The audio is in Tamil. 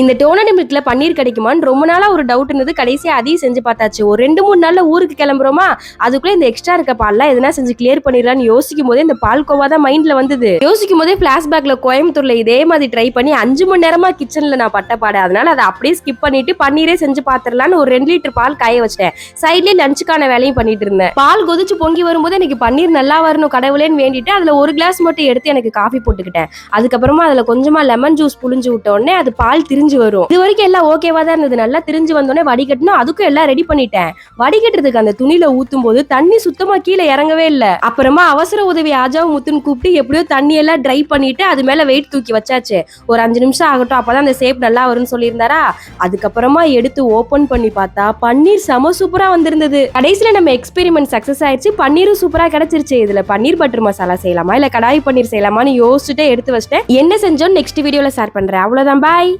இந்த டோனட் மில்க்ல பன்னீர் கிடைக்குமான்னு ரொம்ப நாளா ஒரு டவுட் இருந்தது. கடைசியா அதையும் செஞ்சு பார்த்தாச்சு. ஒரு ரெண்டு மூணு நாள்ல ஊருக்கு கிளம்புறோமா? அதுக்குள்ள இந்த எக்ஸ்ட்ரா இருக்க பால்லாம் எதனா செஞ்சு கிளியர் பண்ணிடலாம்னு யோசிக்கும் போதே இந்த பால் கோவா தான் மைண்ட்ல வந்தது. யோசிக்கும் போதே பிளாஷ்பேக்ல கோயம்புத்தூர்ல இதே மாதிரி ட்ரை பண்ணி அஞ்சு மணி நேரமா கிச்சன்ல நான் பட்ட பாடு. அதனால அதை அப்படியே ஸ்கிப் பண்ணிட்டு பன்னீரே செஞ்சு பாத்திரலாம்னு ஒரு ரெண்டு லிட்டர் பால் காய வச்சிட்டேன். சைட்லயே லஞ்சுக்கான வேலையும் பண்ணிட்டு இருந்தேன். பால் கொதிச்சு பொங்கி வரும்போது எனக்கு பன்னீர் நல்லா வரணும் கடவுளேன்னு வேண்டிட்டு அதுல ஒரு கிளாஸ் மட்டும் எடுத்து எனக்கு காஃபி போட்டுக்கிட்டேன். அதுக்கப்புறமா அதுல கொஞ்சமா லெமன் ஜூஸ் புழிஞ்சு விட்ட உடனே அது பால் திரிஞ்சு வரும். இது வரைக்கும் எல்லாம் ஓகேவா தான் இருந்தது. நல்லா திரிஞ்சு வந்தோடனே வடிகட்டணும் அதுக்கும் எல்லாம் ரெடி பண்ணிட்டேன். வடிகட்டுறதுக்கு அந்த துணியில ஊத்தும் போது தண்ணி சுத்தமா கீழே இறங்கவே இல்லை. அப்புறமா அவசர உதவி ஆஜாவும் முத்துன்னு கூப்பிட்டு எப்படியோ தண்ணி எல்லாம் ட்ரை பண்ணிட்டு அது மேல வெயிட் தூக்கி வச்சாச்சு. ஒரு அஞ்சு நிமிஷம் ஆகட்டும். அப்பதான் அந்த சேப் நல்லா வரும்னு சொல்லியிருந்தாரா? அதுக்கப்புறமா எடுத்து ஓபன் பண்ணி பார்த்தா பன்னீர் செம சூப்பரா வந்திருந்தது. கடைசியில நம்ம எக்ஸ்பெரிமெண்ட் சக்சஸ் ஆயிடுச்சு. பன்னீரும் சூப்பரா கிடைச்சிருச்சு. இதுல பன்னீர் பட்டர் மசாலா செய்யலாமா? இல்ல கடாய் பன்னீர் செய்யலாமான்னு யோசிச்சுட்டே எடுத்து வச்சிட்டேன். என்ன செஞ்சோம் நெக்ஸ்ட் வீடியோல ஷேர் பண்றேன். அவ்வளவுதான். பாய்